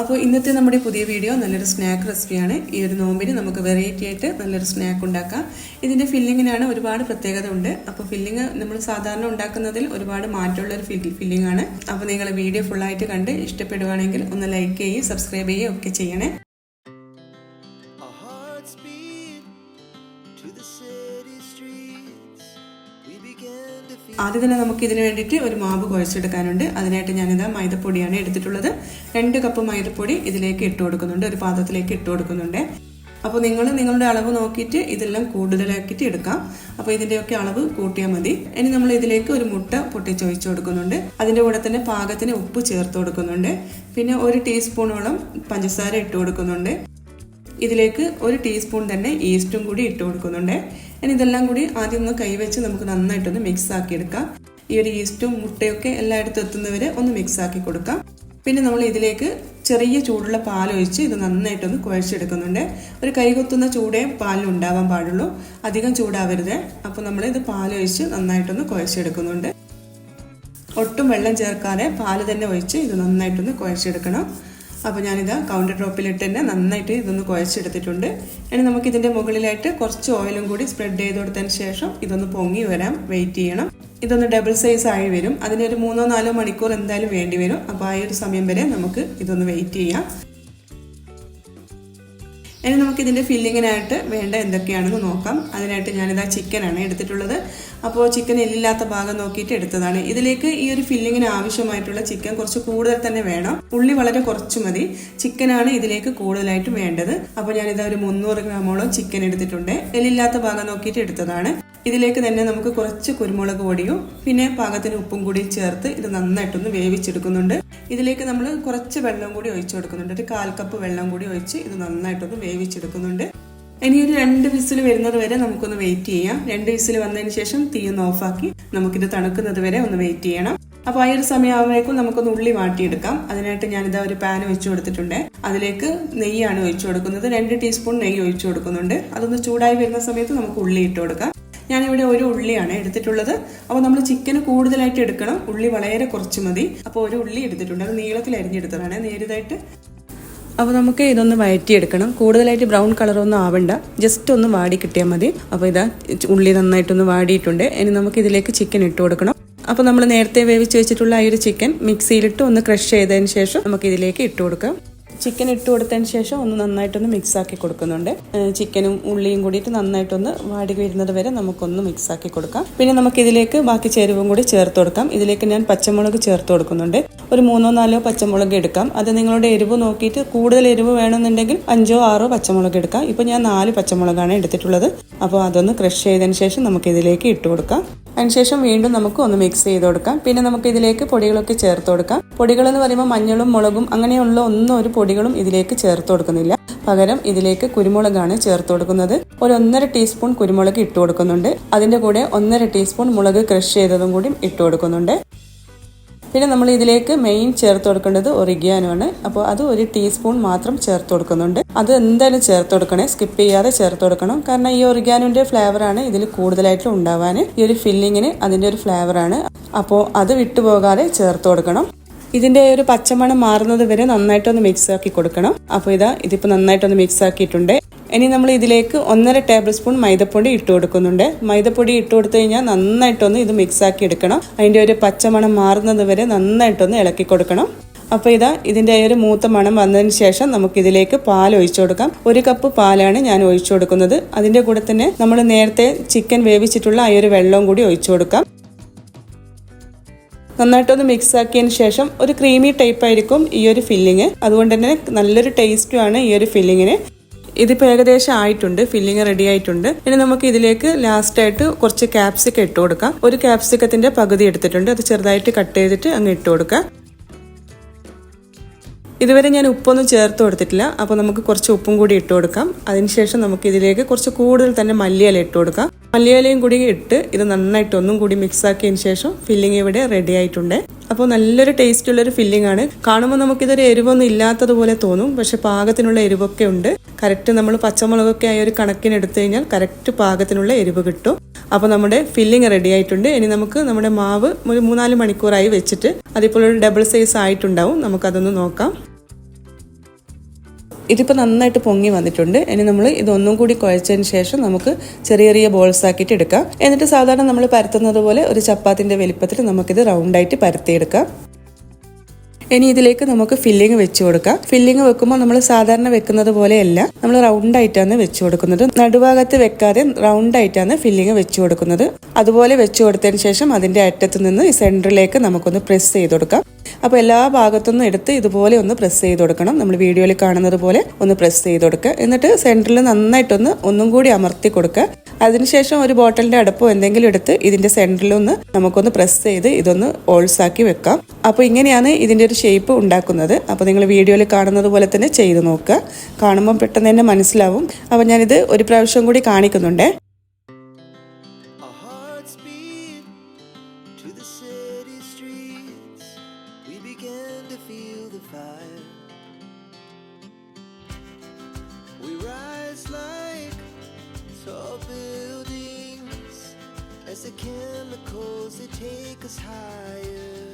അപ്പോൾ ഇന്നത്തെ നമ്മുടെ പുതിയ വീഡിയോ നല്ലൊരു സ്നാക്ക് റെസിപ്പിയാണ് ഈ ഒരു നോമ്പിന് നമുക്ക് വെറൈറ്റി ആയിട്ട് നല്ലൊരു സ്നാക്ക് ഉണ്ടാക്കാം. ഇതിന്റെ ഫില്ലിങ്ങിനാണ് ഒരുപാട് പ്രത്യേകത ഉണ്ട് അപ്പോൾ ഫില്ലിങ് നമ്മൾ സാധാരണ ഉണ്ടാക്കുന്നതിൽ ഒരുപാട് മാറ്റമുള്ള ഒരു ഫില്ലിംഗ് ആണ്. അപ്പോൾ നിങ്ങൾ വീഡിയോ ഫുള്ളായിട്ട് കണ്ട് ഇഷ്ടപ്പെടുവാണെങ്കിൽ ഒന്ന് ലൈക്ക് ചെയ്യുകയും സബ്സ്ക്രൈബ് ചെയ്യുകയും ഒക്കെ ചെയ്യണേ. ആദ്യം തന്നെ നമുക്ക് ഇതിന് വേണ്ടിയിട്ട് ഒരു മാവ് കുഴച്ചെടുക്കാനുണ്ട്. അതിനായിട്ട് ഞാനിതാ മൈദപ്പൊടിയാണ് എടുത്തിട്ടുള്ളത്. രണ്ട് കപ്പ് മൈദപ്പൊടി ഇതിലേക്ക് ഇട്ട് കൊടുക്കുന്നുണ്ട്. ഒരു പാത്രത്തിലേക്ക് ഇട്ട് കൊടുക്കുന്നുണ്ട്. അപ്പോൾ നിങ്ങൾ നിങ്ങളുടെ അളവ് നോക്കിയിട്ട് ഇതെല്ലാം കൂടുതലാക്കിയിട്ട് എടുക്കാം. അപ്പോൾ ഇതിന്റെയൊക്കെ അളവ് കൂട്ടിയാൽ മതി. ഇനി നമ്മൾ ഇതിലേക്ക് ഒരു മുട്ട പൊട്ടിച്ചൊഴിച്ച് കൊടുക്കുന്നുണ്ട്. അതിന്റെ കൂടെ തന്നെ പാകത്തിന് ഉപ്പ് ചേർത്ത് കൊടുക്കുന്നുണ്ട്. പിന്നെ ഒരു ടീസ്പൂണോളം പഞ്ചസാര ഇട്ട് കൊടുക്കുന്നുണ്ട്. ഇതിലേക്ക് ഒരു ടീസ്പൂൺ തന്നെ ഈസ്റ്റും കൂടി ഇട്ട് കൊടുക്കുന്നുണ്ട്. ഇനി ഇതെല്ലാം കൂടി ആദ്യം ഒന്ന് കൈവച്ച് നമുക്ക് നന്നായിട്ടൊന്ന് മിക്സ് ആക്കി എടുക്കാം ഈ ഒരു ഈസ്റ്റും മുട്ടയൊക്കെ എല്ലായിടത്തും എത്തുന്നവരെ ഒന്ന് മിക്സ് ആക്കി കൊടുക്കാം. പിന്നെ നമ്മൾ ഇതിലേക്ക് ചെറിയ ചൂടുള്ള പാലൊഴിച്ച് ഇത് നന്നായിട്ടൊന്ന് കുഴച്ചെടുക്കുന്നുണ്ട്. ഒരു കൈകൊത്തുന്ന ചൂടേ പാലിന് ഉണ്ടാവാൻ പാടുള്ളൂ. അധികം ചൂടാവരുത്. അപ്പോൾ നമ്മൾ ഇത് പാലൊഴിച്ച് നന്നായിട്ടൊന്ന് കുഴച്ചെടുക്കുന്നുണ്ട്. ഒട്ടും വെള്ളം ചേർക്കാതെ പാൽ തന്നെ ഒഴിച്ച് ഇത് നന്നായിട്ടൊന്ന് കുഴച്ചെടുക്കണം. അപ്പോൾ ഞാനിത് കൗണ്ടർ ടോപ്പിലിട്ട് തന്നെ നന്നായിട്ട് ഇതൊന്ന് കുഴച്ചെടുത്തിട്ടുണ്ട്. ഇനി നമുക്ക് ഇതിന്റെ മുകളിലായിട്ട് കുറച്ച് ഓയിലും കൂടി സ്പ്രെഡ് ചെയ്ത് കൊടുത്തതിന് ശേഷം ഇതൊന്ന് പൊങ്ങി വരാം. വെയിറ്റ് ചെയ്യണം. ഇതൊന്ന് ഡബിൾ സൈസ് ആയി വരും. അതിനൊരു മൂന്നോ നാലോ മണിക്കൂർ എന്തായാലും വേണ്ടി വരും. അപ്പോൾ ആ ഒരു സമയം വരെ നമുക്ക് ഇതൊന്ന് വെയിറ്റ് ചെയ്യാം. ഇനി നമുക്ക് ഇതിന്റെ ഫില്ലിങ്ങിനായിട്ട് വേണ്ട എന്തൊക്കെയാണെന്ന് നോക്കാം. അതിനായിട്ട് ഞാനിതാ ചിക്കനാണ് എടുത്തിട്ടുള്ളത്. അപ്പോൾ ചിക്കൻ എല്ലില്ലാത്ത ഭാഗം നോക്കിയിട്ട് എടുത്തതാണ്. ഇതിലേക്ക് ഈ ഒരു ഫില്ലിങ്ങിന് ആവശ്യമായിട്ടുള്ള ചിക്കൻ കുറച്ച് കൂടുതൽ തന്നെ വേണം. ഉള്ളി വളരെ കുറച്ച് മതി. ചിക്കനാണ് ഇതിലേക്ക് കൂടുതലായിട്ട് വേണ്ടത്. അപ്പോൾ ഞാനിതാ ഒരു മുന്നൂറ് ഗ്രാമോളം ചിക്കൻ എടുത്തിട്ടുണ്ട്. എല്ലില്ലാത്ത ഭാഗം നോക്കിയിട്ട് എടുത്തതാണ്. ഇതിലേക്ക് തന്നെ നമുക്ക് കുറച്ച് കുരുമുളക് പൊടിയും പിന്നെ പാകത്തിന് ഉപ്പും കൂടി ചേർത്ത് ഇത് നന്നായിട്ടൊന്ന് വേവിച്ചെടുക്കുന്നുണ്ട്. ഇതിലേക്ക് നമ്മൾ കുറച്ച് വെള്ളം കൂടി ഒഴിച്ചു കൊടുക്കുന്നുണ്ട്. ഒരു കാൽ കപ്പ് വെള്ളം കൂടി ഒഴിച്ച് ഇത് നന്നായിട്ടൊന്ന് വേവിച്ചെടുക്കുന്നുണ്ട്. ഇനി ഒരു രണ്ട് വിസിൽ വരുന്നത് വരെ നമുക്കൊന്ന് വെയിറ്റ് ചെയ്യാം. രണ്ട് വിസിൽ വന്നതിന് ശേഷം തീ ഒന്ന് ഓഫാക്കി നമുക്കിത് തണുക്കുന്നത് വരെ ഒന്ന് വെയിറ്റ് ചെയ്യണം. അപ്പോൾ ആ ഒരു സമയമാകുമ്പോഴേക്കും നമുക്കൊന്ന് ഉള്ളി വാട്ടിയെടുക്കാം. അതിനായിട്ട് ഞാനിതാ ഒരു പാൻ വെച്ചു കൊടുത്തിട്ടുണ്ട്. അതിലേക്ക് നെയ്യാണ് ഒഴിച്ചു കൊടുക്കുന്നത്. രണ്ട് ടീസ്പൂൺ നെയ്യ് ഒഴിച്ചു കൊടുക്കുന്നുണ്ട്. അതൊന്ന് ചൂടായി വരുന്ന സമയത്ത് നമുക്ക് ഉള്ളി ഇട്ട് കൊടുക്കാം. ഞാനിവിടെ ഒരു ഉള്ളിയാണ് എടുത്തിട്ടുള്ളത്. അപ്പോൾ നമ്മൾ ചിക്കന് കൂടുതലായിട്ട് എടുക്കണം. ഉള്ളി വളരെ കുറച്ച് മതി. അപ്പോൾ ഒരു ഉള്ളി എടുത്തിട്ടുണ്ട്. അത് നീളത്തിൽ അരിഞ്ഞെടുത്തതാണ്. നേരിതായിട്ട് അപ്പോൾ നമുക്ക് ഇതൊന്ന് വഴറ്റിയെടുക്കണം. കൂടുതലായിട്ട് ബ്രൗൺ കളറൊന്നും ആവണ്ട. ജസ്റ്റ് ഒന്ന് വാടി കിട്ടിയാൽ മതി. അപ്പോൾ ഇതാ ഉള്ളി നന്നായിട്ടൊന്ന് വാടിയിട്ടുണ്ട്. ഇനി നമുക്ക് ഇതിലേക്ക് ചിക്കൻ ഇട്ട് കൊടുക്കണം. അപ്പോൾ നമ്മൾ നേരത്തെ വേവിച്ച് വെച്ചിട്ടുള്ള ആ ഒരു ചിക്കൻ മിക്സിയിലിട്ട് ഒന്ന് ക്രഷ് ചെയ്തതിന് ശേഷം നമുക്ക് ഇതിലേക്ക് ഇട്ട് കൊടുക്കാം. ചിക്കൻ ഇട്ട് കൊടുത്തതിന് ശേഷം ഒന്ന് നന്നായിട്ടൊന്ന് മിക്സ് ആക്കി കൊടുക്കുന്നുണ്ട്. ചിക്കനും ഉള്ളിയും കൂടിയിട്ട് നന്നായിട്ടൊന്ന് വാടി വരുന്നത് വരെ നമുക്കൊന്ന് മിക്സ് ആക്കി കൊടുക്കാം. പിന്നെ നമുക്ക് ഇതിലേക്ക് ബാക്കി ചേരുവും കൂടി ചേർത്ത് കൊടുക്കാം. ഇതിലേക്ക് ഞാൻ പച്ചമുളക് ചേർത്ത് കൊടുക്കുന്നുണ്ട്. ഒരു മൂന്നോ നാലോ പച്ചമുളക് എടുക്കാം. അത് നിങ്ങളുടെ എരിവ് നോക്കിയിട്ട് കൂടുതൽ എരിവ് വേണമെന്നുണ്ടെങ്കിൽ അഞ്ചോ ആറോ പച്ചമുളക് എടുക്കാം. ഇപ്പോൾ ഞാൻ നാല് പച്ചമുളകാണ് എടുത്തിട്ടുള്ളത്. അപ്പോൾ അതൊന്ന് ക്രഷ് ചെയ്തതിന് ശേഷം നമുക്ക് ഇതിലേക്ക് ഇട്ട് കൊടുക്കാം. അതിനുശേഷം വീണ്ടും നമുക്ക് ഒന്ന് മിക്സ് ചെയ്ത് കൊടുക്കാം. പിന്നെ നമുക്ക് ഇതിലേക്ക് പൊടികളൊക്കെ ചേർത്ത് കൊടുക്കാം. പൊടികൾ എന്ന് പറയുമ്പോൾ മഞ്ഞളും മുളകും അങ്ങനെയുള്ള ഒന്നും ഒരു പൊടികളും ഇതിലേക്ക് ചേർത്ത് കൊടുക്കുന്നില്ല. പകരം ഇതിലേക്ക് കുരുമുളകാണ് ചേർത്ത് കൊടുക്കുന്നത്. ഒരു ഒന്നര ടീസ്പൂൺ കുരുമുളക് ഇട്ട് കൊടുക്കുന്നുണ്ട്. അതിന്റെ കൂടെ ഒന്നര ടീസ്പൂൺ മുളക് ക്രഷ് ചെയ്തതും കൂടി ഇട്ട് കൊടുക്കുന്നുണ്ട്. പിന്നെ നമ്മൾ ഇതിലേക്ക് മെയിൻ ചേർത്ത് കൊടുക്കേണ്ടത് ആണ്. അപ്പോൾ അത് ഒരു ടീസ്പൂൺ മാത്രം ചേർത്ത് കൊടുക്കുന്നുണ്ട്. അത് എന്തായാലും ചേർത്ത് കൊടുക്കണേ. സ്കിപ്പ് ചെയ്യാതെ ചേർത്ത് കൊടുക്കണം. കാരണം ഈ ഒറിഗാനോന്റെ ഫ്ലേവറാണ് ഇതിൽ കൂടുതലായിട്ട് ഉണ്ടാവാൻ. ഈ ഒരു ഫില്ലിങ്ങിന് അതിന്റെ ഒരു ഫ്ലേവറാണ് അപ്പോൾ അത് വിട്ടുപോകാതെ ചേർത്ത് കൊടുക്കണം. ഇതിന്റെ ഒരു പച്ചമണം മാറുന്നത് വരെ നന്നായിട്ടൊന്ന് മിക്സ് ആക്കി കൊടുക്കണം. അപ്പോൾ ഇതാ ഇതിപ്പോൾ നന്നായിട്ടൊന്ന് മിക്സ് ആക്കിയിട്ടുണ്ട്. ഇനി നമ്മൾ ഇതിലേക്ക് ഒന്നര ടേബിൾ സ്പൂൺ മൈദപ്പൊടി ഇട്ട് കൊടുക്കുന്നുണ്ട്. മൈദപ്പൊടി ഇട്ട് കൊടുത്തു കഴിഞ്ഞാൽ നന്നായിട്ടൊന്ന് ഇത് മിക്സ് ആക്കി എടുക്കണം. അതിന്റെ ഒരു പച്ചമണം മാറുന്നത് വരെ നന്നായിട്ടൊന്ന് ഇളക്കി കൊടുക്കണം. അപ്പോൾ ഇതാ ഇതിന്റെ ഒരു മൂത്ത മണം വന്നതിന് ശേഷം നമുക്ക് ഇതിലേക്ക് പാൽ ഒഴിച്ചു കൊടുക്കാം. ഒരു കപ്പ് പാലാണ് ഞാൻ ഒഴിച്ചു കൊടുക്കുന്നത്. അതിന്റെ കൂടെ തന്നെ നമ്മൾ നേരത്തെ ചിക്കൻ വേവിച്ചിട്ടുള്ള ആ ഒരു വെള്ളവും കൂടി ഒഴിച്ചു കൊടുക്കാം. നന്നായിട്ടൊന്ന് മിക്സ് ആക്കിയതിന് ശേഷം ഒരു ക്രീമി ടൈപ്പ് ആയിരിക്കും ഈ ഒരു ഫില്ലിങ് അതുകൊണ്ട് തന്നെ നല്ലൊരു ടേസ്റ്റുമാണ് ഈ ഒരു ഫില്ലിങ്ങിന് ഇതിപ്പോൾ ഏകദേശം ആയിട്ടുണ്ട് ഫില്ലിങ് റെഡി ആയിട്ടുണ്ട്. ഇനി നമുക്ക് ഇതിലേക്ക് ലാസ്റ്റ് ആയിട്ട് കുറച്ച് ക്യാപ്സിക്കം ഇട്ട് കൊടുക്കാം. ഒരു ക്യാപ്സിക്കത്തിന്റെ പകുതി എടുത്തിട്ടുണ്ട്. അത് ചെറുതായിട്ട് കട്ട് ചെയ്തിട്ട് അങ്ങ് ഇട്ട് കൊടുക്കാം. ഇതുവരെ ഞാൻ ഉപ്പൊന്നും ചേർത്ത് കൊടുത്തിട്ടില്ല. അപ്പോൾ നമുക്ക് കുറച്ച് ഉപ്പും കൂടി ഇട്ട് കൊടുക്കാം. അതിനുശേഷം നമുക്ക് ഇതിലേക്ക് കുറച്ച് കൂടുതൽ തന്നെ മല്ലിയില ഇട്ട് കൊടുക്കാം. മല്ലിയിലയും കൂടി ഇട്ട് ഇത് നന്നായിട്ട് ഒന്നും കൂടി മിക്സ് ആക്കിയതിന് ശേഷം ഫില്ലിംഗ് ഇവിടെ റെഡി ആയിട്ടുണ്ട്. അപ്പോൾ നല്ലൊരു ടേസ്റ്റ് ഉള്ളൊരു ഫില്ലിംഗ് ആണ് കാണുമ്പോൾ നമുക്കിതൊരു എരിവൊന്നും ഇല്ലാത്തതുപോലെ തോന്നും. പക്ഷെ പാകത്തിനുള്ള എരിവൊക്കെ ഉണ്ട്. കറക്റ്റ് നമ്മൾ പച്ചമുളകൊക്കെ ആയ ഒരു കണക്കിന് എടുത്തു കഴിഞ്ഞാൽ കറക്റ്റ് പാകത്തിനുള്ള എരിവ് കിട്ടും. അപ്പോൾ നമ്മുടെ ഫില്ലിംഗ് റെഡി ആയിട്ടുണ്ട്. ഇനി നമുക്ക് നമ്മുടെ മാവ് ഒരു മൂന്നാൽ മണിക്കൂറായി വെച്ചിട്ട് അതിപ്പോൾ ഒരു ഡബിൾ സൈസ് ആയിട്ടുണ്ടാവും. നമുക്കതൊന്ന് നോക്കാം. ഇതിപ്പോൾ നന്നായിട്ട് പൊങ്ങി വന്നിട്ടുണ്ട്. ഇനി നമ്മൾ ഇതൊന്നും കൂടി കുഴച്ചതിന് ശേഷം നമുക്ക് ചെറിയ ചെറിയ ബോൾസ് ആക്കിയിട്ട് എടുക്കാം. എന്നിട്ട് സാധാരണ നമ്മൾ പരത്തുന്നത് പോലെ ഒരു ചപ്പാത്തിന്റെ വലിപ്പത്തിൽ നമുക്കിത് റൗണ്ടായിട്ട് പരത്തിയെടുക്കാം. ഇനി ഇതിലേക്ക് നമുക്ക് ഫില്ലിങ് വെച്ച് കൊടുക്കാം. ഫില്ലിങ് വെക്കുമ്പോൾ നമ്മൾ സാധാരണ വെക്കുന്നത് പോലെയല്ല. നമ്മൾ റൗണ്ട് ആയിട്ടാണ് വെച്ച് കൊടുക്കുന്നത്. നടുഭാഗത്ത് വെക്കാതെ റൗണ്ട് ആയിട്ടാണ് ഫില്ലിങ് വെച്ച് കൊടുക്കുന്നത്. അതുപോലെ വെച്ച് കൊടുത്തതിന് ശേഷം അതിന്റെ അറ്റത്ത് നിന്ന് സെന്ററിലേക്ക് നമുക്കൊന്ന് പ്രസ് ചെയ്ത് കൊടുക്കാം. അപ്പോൾ എല്ലാ ഭാഗത്തുനിന്നും എടുത്ത് ഇതുപോലെ ഒന്ന് പ്രസ് ചെയ്ത് കൊടുക്കണം. നമ്മൾ വീഡിയോയിൽ കാണുന്നത് പോലെ ഒന്ന് പ്രസ് ചെയ്ത് കൊടുക്കുക. എന്നിട്ട് സെന്ററിൽ നന്നായിട്ടൊന്ന് ഒന്നും കൂടി അമർത്തി കൊടുക്കുക. അതിനുശേഷം ഒരു ബോട്ടലിന്റെ അടപ്പോ എന്തെങ്കിലും എടുത്ത് ഇതിന്റെ സെന്ററിൽ ഒന്ന് നമുക്കൊന്ന് പ്രസ് ചെയ്ത് ഇതൊന്ന് ഓൾസാക്കി വെക്കാം. അപ്പോൾ ഇങ്ങനെയാണ് ഇതിന്റെ ഷേപ്പ് ഉണ്ടാക്കുന്നത് അപ്പോൾ നിങ്ങൾ വീഡിയോയിൽ കാണുന്നത് പോലെ തന്നെ ചെയ്ത് നോക്കുക കാണുമ്പോൾ പെട്ടെന്ന് തന്നെ മനസ്സിലാവും അപ്പോൾ ഞാനിത് ഒരു പ്രാവശ്യം കൂടി കാണിക്കുന്നുണ്ട് as the chemicals they take us higher.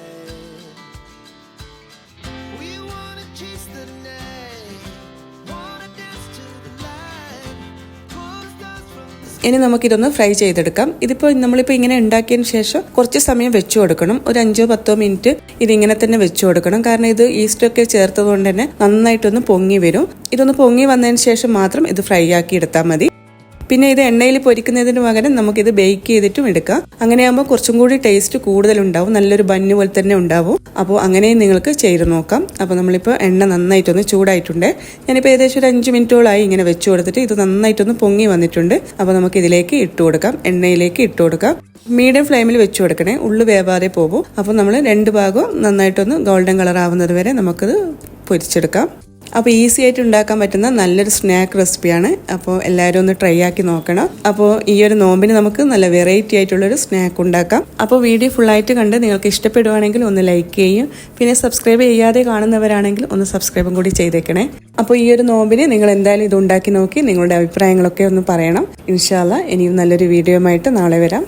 ഇനി നമുക്കിതൊന്ന് ഫ്രൈ ചെയ്തെടുക്കാം. ഇതിപ്പോ നമ്മളിപ്പോ ഇങ്ങനെ ഉണ്ടാക്കിയതിന് ശേഷം കുറച്ച് സമയം വെച്ചു കൊടുക്കണം. ഒരു അഞ്ചോ പത്തോ മിനിറ്റ് ഇതിങ്ങനെ തന്നെ വെച്ചു കൊടുക്കണം. കാരണം ഇത് ഈസ്റ്റൊക്കെ ചേർത്തത് കൊണ്ട് തന്നെ നന്നായിട്ടൊന്ന് പൊങ്ങി വരും. ഇതൊന്ന് പൊങ്ങി വന്നതിന് ശേഷം മാത്രം ഇത് ഫ്രൈ ആക്കി എടുത്താൽ മതി. പിന്നെ ഇത് എണ്ണയിൽ പൊരിക്കുന്നതിന് പകരം നമുക്കിത് ബേക്ക് ചെയ്തിട്ടും എടുക്കാം. അങ്ങനെയാകുമ്പോൾ കുറച്ചും കൂടി ടേസ്റ്റ് കൂടുതലുണ്ടാവും. നല്ലൊരു ബന്നു പോലെ തന്നെ ഉണ്ടാവും. അപ്പോൾ അങ്ങനെയും നിങ്ങൾക്ക് ചെയ്ത് നോക്കാം. അപ്പോൾ നമ്മളിപ്പോൾ എണ്ണ നന്നായിട്ടൊന്ന് ചൂടായിട്ടുണ്ട്. ഞാനിപ്പോൾ ഏകദേശം ഒരു അഞ്ച് മിനിറ്റോളായി ഇങ്ങനെ വെച്ച് കൊടുത്തിട്ട് ഇത് നന്നായിട്ടൊന്ന് പൊങ്ങി വന്നിട്ടുണ്ട്. അപ്പോൾ നമുക്ക് ഇതിലേക്ക് ഇട്ട് കൊടുക്കാം. എണ്ണയിലേക്ക് ഇട്ട് കൊടുക്കാം. മീഡിയം ഫ്ലെയിമിൽ വെച്ച് കൊടുക്കണേ. ഉള്ളു വേവാതെ പോകും. അപ്പോൾ നമ്മൾ രണ്ട് ഭാഗവും നന്നായിട്ടൊന്ന് ഗോൾഡൻ കളർ ആവുന്നത് വരെ നമുക്കത് പൊരിച്ചെടുക്കാം. അപ്പോൾ ഈസി ആയിട്ട് ഉണ്ടാക്കാൻ പറ്റുന്ന നല്ലൊരു സ്നാക്ക് റെസിപ്പിയാണ് അപ്പോൾ എല്ലാവരും ഒന്ന് ട്രൈ ആക്കി നോക്കണം. അപ്പോൾ ഈ ഒരു നോമ്പിന് നമുക്ക് നല്ല വെറൈറ്റി ആയിട്ടുള്ളൊരു സ്നാക്ക് ഉണ്ടാക്കാം. അപ്പോൾ വീഡിയോ ഫുള്ളായിട്ട് കണ്ട് നിങ്ങൾക്ക് ഇഷ്ടപ്പെടുവാണെങ്കിൽ ഒന്ന് ലൈക്ക് ചെയ്യും. പിന്നെ സബ്സ്ക്രൈബ് ചെയ്യാതെ കാണുന്നവരാണെങ്കിൽ ഒന്ന് സബ്സ്ക്രൈബും കൂടി ചെയ്തേക്കണേ. അപ്പോൾ ഈ ഒരു നോമ്പിന് നിങ്ങൾ എന്തായാലും ഇത് ഉണ്ടാക്കി നോക്കി നിങ്ങളുടെ അഭിപ്രായങ്ങളൊക്കെ ഒന്ന് പറയണം. ഇൻഷാല്ല ഇനിയും നല്ലൊരു വീഡിയോയുമായിട്ട് നാളെ വരാം.